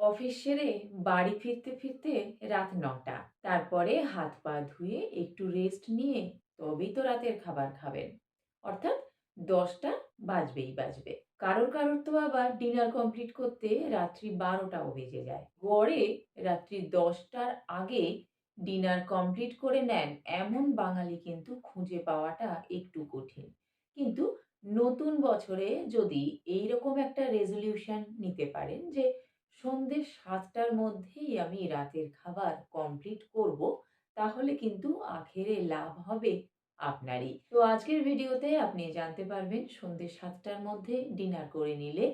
Office সেরে বাড়ি ফিরতে ফিরতে রাত নটা। তারপরে হাত পা ধুয়ে একটু রেস্ট নিয়ে তবেই তো রাতের খাবার খাবেন। অর্থাৎ দশটা বাজবেই বাজবে। কারোর কারোর তো আবার ডিনার কমপ্লিট করতে রাত্রি বারোটাও বেজে যায়। গড়ে রাত্রি দশটার আগে ডিনার কমপ্লিট করে নেন এমন বাঙালি কিন্তু খুঁজে পাওয়াটা একটু কঠিন। কিন্তু নতুন বছরে যদি এইরকম একটা রেজলিউশন নিতে পারেন যে সন্ধ্যে সাতটার মধ্যেই আমি রাতের খাবার কমপ্লিট করব, তাহলে কিন্তু আখেরে লাভ হবে আপনারই। তো আজকের ভিডিওতে আপনি জানতে পারবেন সন্ধ্যে সাতটার মধ্যে ডিনার করে নিলে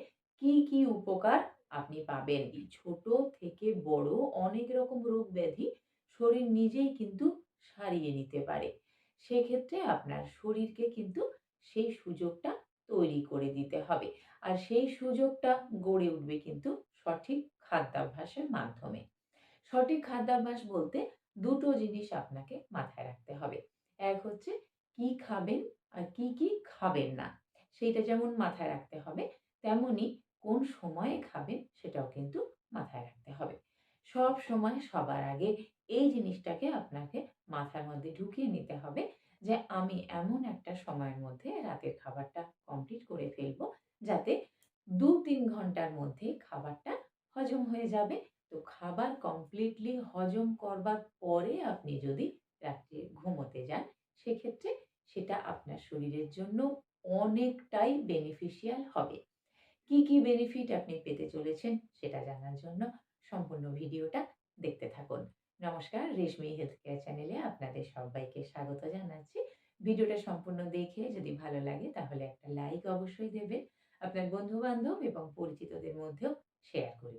কি কি উপকার আপনি পাবেন। ছোট থেকে বড় অনেক রকম রোগ ব্যাধি শরীর নিজেই কিন্তু সারিয়ে নিতে পারে। সেক্ষেত্রে আপনার শরীরকে কিন্তু সেই সুযোগটা তৈরি করে দিতে হবে। আর সেই সুযোগটা গড়ে উঠবে কিন্তু সঠিক খাদ্যাভ্যাসের মাধ্যমে। সঠিক খাদ্যাভ্যাস বলতে দুটো জিনিস আপনাকে মাথায় রাখতে হবে। এক হচ্ছে কি খাবেন আর কি কি খাবেন না, সেইটা যেমন মাথায় রাখতে হবে, তেমনি কোন সময়ে খাবেন সেটাও কিন্তু মাথায় রাখতে হবে। সব সময় সবার আগে এই জিনিসটাকে আপনাকে মাথার মধ্যে ঢুকিয়ে নিতে হবে যে আমি এমন একটা সময়ের মধ্যে রাতের খাবারটা কমপ্লিট করে ফেলব, যাতে দু তিন ঘণ্টার মধ্যে খাবারটা হজম হয়ে যাবে। তো খাবার কমপ্লিটলি হজম করবার পরে আপনি যদি রাত্রে ঘুমোতে যান, সেক্ষেত্রে সেটা আপনার শরীরের জন্য অনেকটাই বেনিফিশিয়াল হবে। কি কি বেনিফিট আপনি পেতে চলেছেন সেটা জানার জন্য সম্পূর্ণ ভিডিওটা দেখতে থাকুন। নমস্কার, রেশমি হেলথ কেয়ার চ্যানেলে আপনাদের সবাইকে স্বাগত জানাচ্ছি। ভিডিওটা সম্পূর্ণ দেখে যদি ভালো লাগে তাহলে একটা লাইক অবশ্যই দেবেন। আপনার বন্ধু বান্ধব এবং পরিচিতদের মধ্যেও শেয়ার করে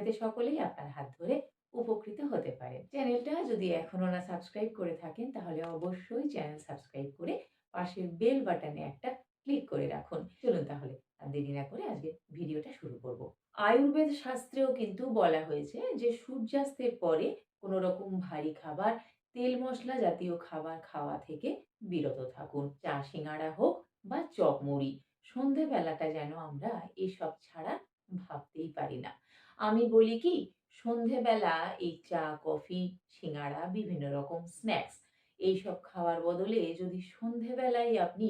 যাতে সকলেই আপনার হাত ধরে উপকৃত হতে পারে। চ্যানেলটা যদি এখনও না সাবস্ক্রাইব করে থাকেন, তাহলে অবশ্যই চ্যানেল সাবস্ক্রাইব করে পাশের বেল বাটনে একটা ক্লিক করে রাখুন। চলুন তাহলে আর দেরি না করে আজকে ভিডিওটা শুরু করব। আয়ুর্বেদ শাস্ত্রেও কিন্তু বলা হয়েছে যে, সূর্যাস্তের পরে কোনো রকম ভারী খাবার, তেল মশলা জাতীয় খাবার খাওয়া থেকে বিরত থাকুন। চা, সিঙ্গাড়া হোক বা চপ মুড়ি সন্ধেবেলাটা যেন আমরা এসব ছাড়া ভাবতেই পারি না। আমি বলি কি, সন্ধেবেলা এই চা, কফি সিঙ্গাড়া বিভিন্ন রকম স্ন্যাক্স এইসব খাওয়ার বদলে যদি সন্ধেবেলায় আপনি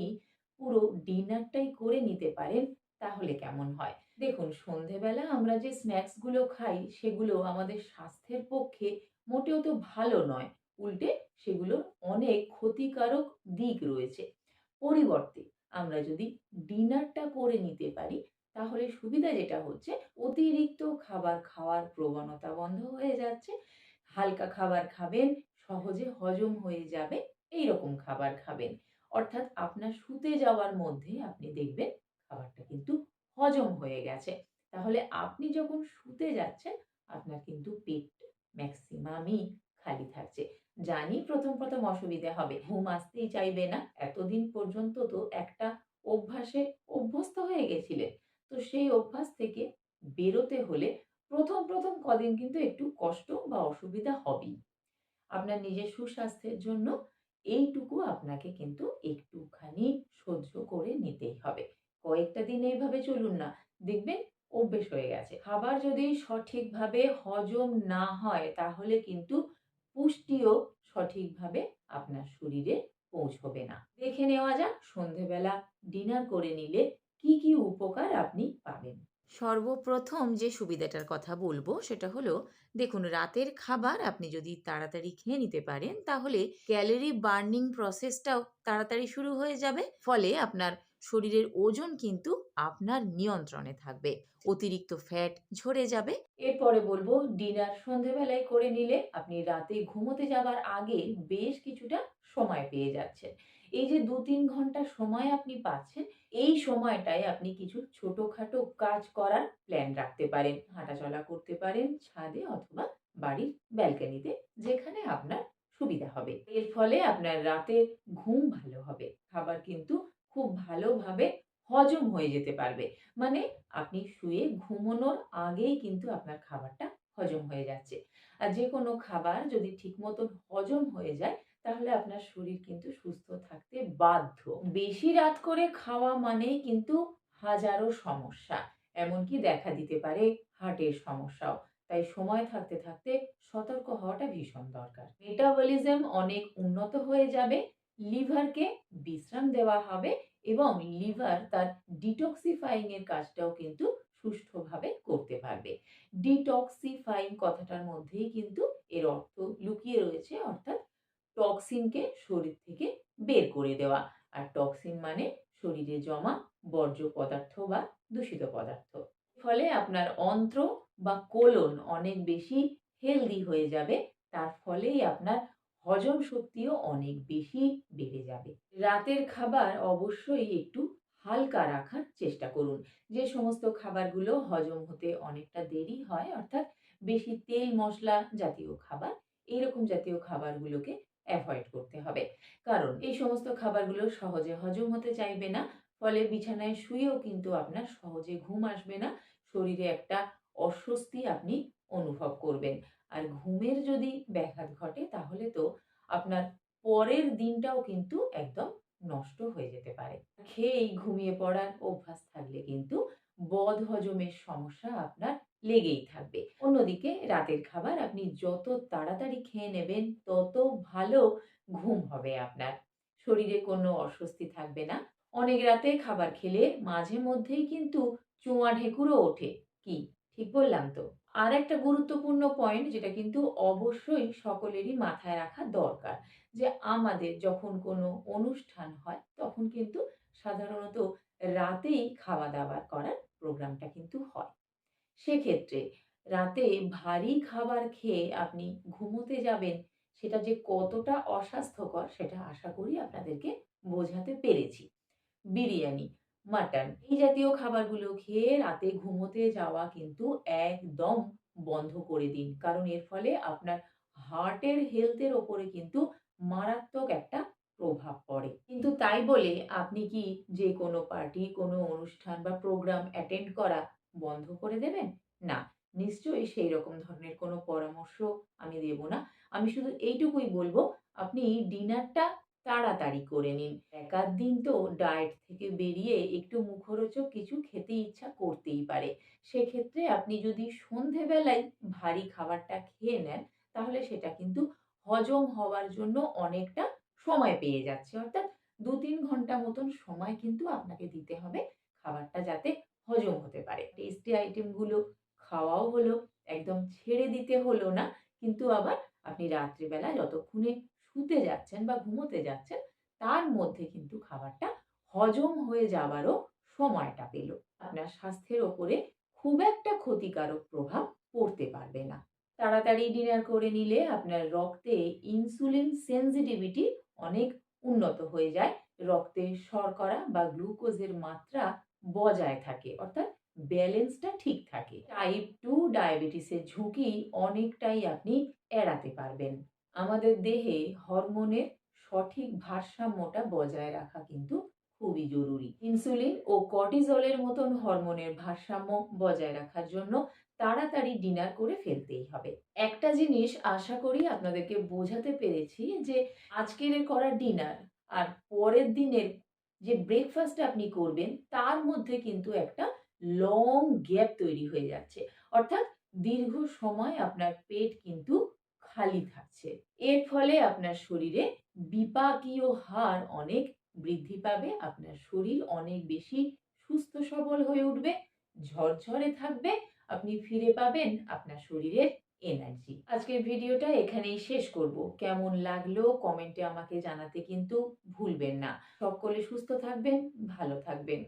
পুরো ডিনারটাই করে নিতে পারেন, তাহলে কেমন হয়? দেখুন, সন্ধেবেলা আমরা যে স্ন্যাক্সগুলো খাই, সেগুলো আমাদের স্বাস্থ্যের পক্ষে মোটেও তো ভালো নয়। উল্টে সেগুলোর অনেক ক্ষতিকারক দিক রয়েছে। পরিবর্তে আমরা যদি ডিনারটা করে নিতে পারি তাহলে সুবিধা যেটা হচ্ছে, অতিরিক্ত খাবার খাওয়ার প্রবণতা বন্ধ হয়ে যাচ্ছে। হালকা খাবার খাবেন, সহজে হজম হয়ে যাবে এই রকম খাবার খাবেন। অর্থাৎ আপনার শুতে যাওয়ার মধ্যে আপনি দেখবেন খাবারটা কিন্তু হজম হয়ে গেছে। তাহলে আপনি যখন শুতে যাচ্ছেন, আপনার কিন্তু পেট ম্যাক্সিমামই খালি থাকছে। জানি প্রথম প্রথম অসুবিধা হবে। ঘুম আসতেই চাইবে না। এতদিন পর্যন্ত তো একটা অভ্যাসে অভ্যস্ত হয়ে গেছিলেন। সেই অভ্যাস থেকে বেরোতে হলে প্রথম প্রথম কদিন কিন্তু একটু কষ্ট বা অসুবিধা হবেই। আপনার নিজের সুস্বাস্থ্যের জন্য এইটুকু আপনাকে কিন্তু একটুখানি সহ্য করে নিতেই হবে। কয়েকটা দিন এইভাবে চলুন না। দেখবেন অভ্যেস হয়ে গেছে। খাবার যদি সঠিকভাবে হজম না হয়, তাহলে কিন্তু পুষ্টিও সঠিকভাবে আপনার শরীরে পৌঁছবে না। দেখে নেওয়া যাক, সন্ধেবেলা ডিনার করে নিলে কি কি উপকার আপনি পাবেন? সর্বপ্রথম যে সুবিধাটার কথা বলব সেটা হলো, দেখুন রাতের খাবার আপনি যদি তাড়াতাড়ি খেয়ে নিতে পারেন, তাহলে ক্যালোরি বার্নিং প্রসেসটাও তাড়াতাড়ি শুরু হয়ে যাবে। ফলে আপনার শরীরের ওজন কিন্তু আপনার নিয়ন্ত্রণে থাকবে। অতিরিক্ত ফ্যাট ঝরে যাবে। এরপরে বলব ডিনার সন্ধেবেলায় করে নিলে আপনি রাতে ঘুমোতে যাবার আগে বেশ কিছুটা সময় পেয়ে যাচ্ছেন। এই যে দু তিন ঘণ্টা সময় আপনি পাচ্ছেন, এই সময়টায় আপনি কিছু ছোটোখাটো কাজ করার প্ল্যান রাখতে পারেন। হাঁটাচলা করতে পারেন, ছাদে অথবা বাড়ির ব্যালকানিতে যেখানে আপনার সুবিধা হবে। এর ফলে আপনার রাতের ঘুম ভালো হবে। খাবার কিন্তু খুব ভালোভাবে হজম হয়ে যেতে পারবে। মানে আপনি শুয়ে ঘুমানোর আগেই কিন্তু আপনার খাবারটা হজম হয়ে যাচ্ছে। আর যে কোনো খাবার যদি ঠিক মতন হজম হয়ে যায়, তাহলে আপনার শরীর কিন্তু সুস্থ থাকতে বাধ্য। বেশি রাত করে খাওয়া মানেই কিন্তু হাজারো সমস্যা, এমনকি দেখা দিতে পারে হার্টের সমস্যাও। তাই সময় থাকতে থাকতে সতর্ক হওয়াটা ভীষণ দরকার। মেটাবলিজম অনেক উন্নত হয়ে যাবে লিভারকে বিশ্রাম দেওয়া হবে এবং লিভার তার ডিটক্সিফাইং এর কাজটাও কিন্তু সুষ্ঠুভাবে করতে পারবে। ডিটক্সিফাইং কথাটার মধ্যেই কিন্তু এর অর্থ লুকিয়ে রয়েছে, অর্থাৎ টক্সিনকে শরীর থেকে বের করে দেওয়া। আর টক্সিন মানে শরীরে জমা বর্জ্য পদার্থ বা দূষিত পদার্থ। ফলে আপনার অন্ত্র বা কোলন অনেক বেশি হেলদি হয়ে যাবে, তার ফলেই আপনার হজম শক্তিও অনেক বেশি বেড়ে যাবে। রাতের খাবার অবশ্যই একটু হালকা রাখার চেষ্টা করুন। যে সমস্ত খাবারগুলো হজম হতে অনেকটা দেরি হয়, অর্থাৎ বেশি তেল, মশলা জাতীয় খাবার এইরকম জাতীয় খাবারগুলোকে অ্যাভয়েড করতে হবে। কারণ এই সমস্ত খাবারগুলো সহজে হজম হতে চাইবে না, ফলে বিছানায় শুয়েও কিন্তু আপনার সহজে ঘুম আসবে না, শরীরে একটা অস্বস্তি আপনি অনুভব করবেন। আর ঘুমের যদি ব্যাঘাত ঘটে, তাহলে তো আপনার পরের দিনটাও কিন্তু একদম নষ্ট হয়ে যেতে পারে। খেয়েই ঘুমিয়ে পড়ার অভ্যাস থাকলে কিন্তু বদ হজমের সমস্যা আপনার লেগেই থাকবে। অন্যদিকে রাতের খাবার আপনি যত তাড়াতাড়ি খেয়ে নেবেন, তত ভালো ঘুম হবে আপনার। শরীরে কোনো অস্বস্তি থাকবে না। অনেক রাতে খাবার খেলে মাঝে মধ্যেই কিন্তু চোঁয়া ঢেকুরও ওঠে। কি? ঠিক বললাম তো? আর একটা গুরুত্বপূর্ণ পয়েন্ট যেটা কিন্তু অবশ্যই সকলেরই মাথায় রাখা দরকার, যে আমাদের যখন কোনো অনুষ্ঠান হয়, তখন কিন্তু সাধারণত রাতেই খাওয়া দাওয়া করার প্রোগ্রামটা কিন্তু হয়। সেক্ষেত্রে রাতে ভারী খাবার খেয়ে আপনি ঘুমোতে যাবেন, সেটা যে কতটা অস্বাস্থ্যকর সেটা আশা করি আপনাদেরকে বোঝাতে পেরেছি। বিরিয়ানি মাটন। এই জাতীয় খাবারগুলো খেয়ে রাতে ঘুমোতে যাওয়া কিন্তু একদম বন্ধ করে দিন। কারণ এর ফলে আপনার হার্টের হেলথের ওপরে কিন্তু মারাত্মক একটা প্রভাব পড়ে। কিন্তু তাই বলে আপনি কি যে কোনো পার্টি, কোনো অনুষ্ঠান বা প্রোগ্রাম অ্যাটেন্ড করা বন্ধ করে দেবেন? না, নিশ্চয়ই সেই রকম ধরনের কোনো পরামর্শ আমি দেব না। আমি শুধু এইটুকুই বলব, আপনি ডিনারটা তাড়াতাড়ি করে নিন। এক আধ দিন তো ডায়েট থেকে বেরিয়ে একটু মুখরোচক কিছু খেতে ইচ্ছা করতেই পারে। সেক্ষেত্রে আপনি যদি সন্ধেবেলায় ভারী খাবারটা খেয়ে নেন, তাহলে সেটা কিন্তু হজম হওয়ার জন্য অনেকটা সময় পেয়ে যাচ্ছে। অর্থাৎ দু তিন ঘণ্টা মতন সময় কিন্তু আপনাকে দিতে হবে খাবারটা যাতে হজম হতে পারে। টেস্টি আইটেমগুলো খাওয়াও হলো, একদম ছেড়ে দিতে হলো না, কিন্তু আবার আপনি রাত্রিবেলা যতক্ষণে শুতে যাচ্ছেন বা ঘুমোতে যাচ্ছেন, তার মধ্যে কিন্তু খাবারটা হজম হয়ে যাওয়ারও সময়টা পেল। আপনার স্বাস্থ্যের ওপরে খুব একটা ক্ষতিকারক প্রভাব পড়তে পারবে না। তাড়াতাড়ি ডিনার করে নিলে আপনার রক্তে ইনসুলিন সেন্সিটিভিটি অনেক উন্নত হয়ে যায়। রক্তে শর্করা বা গ্লুকোজের মাত্রা বজায় থাকে, অর্থাৎ ব্যালেন্সটা ঠিক থাকে। টাইপ টু ডায়াবেটিসের ঝুঁকি অনেকটাই আপনি এড়াতে পারবেন। আমাদের দেহে হরমোনের সঠিক ভারসাম্যটা বজায় রাখা কিন্তু খুবই জরুরি। ইনসুলিন ও কর্টিজলের মতন হরমোনের ভারসাম্য বজায় রাখার জন্য তাড়াতাড়ি ডিনার করে ফেলতেই হবে। একটা জিনিস আশা করি আপনাদেরকে বোঝাতে পেরেছি যে আজকের করা ডিনার আর পরের দিনের যে ব্রেকফাস্ট আপনি করবেন তার মধ্যে কিন্তু একটা লং গ্যাপ তৈরি হয়ে যাচ্ছে। অর্থাৎ দীর্ঘ সময় আপনার পেট কিন্তু খালি থাকছে। এর ফলে আপনার শরীরে বিপাকীয় হার অনেক বৃদ্ধি পাবে, আপনার শরীর অনেক বেশি সুস্থ সবল হয়ে উঠবে, ঝরঝরে থাকবে, আপনি ফিরে পাবেন আপনার শরীরের এনার্জি আজকের ভিডিওটা এখানেই শেষ করব। কেমন লাগল কমেন্টে আমাকে জানাতে কিন্তু ভুলবেন না। সকলে সুস্থ থাকবেন, ভালো থাকবেন।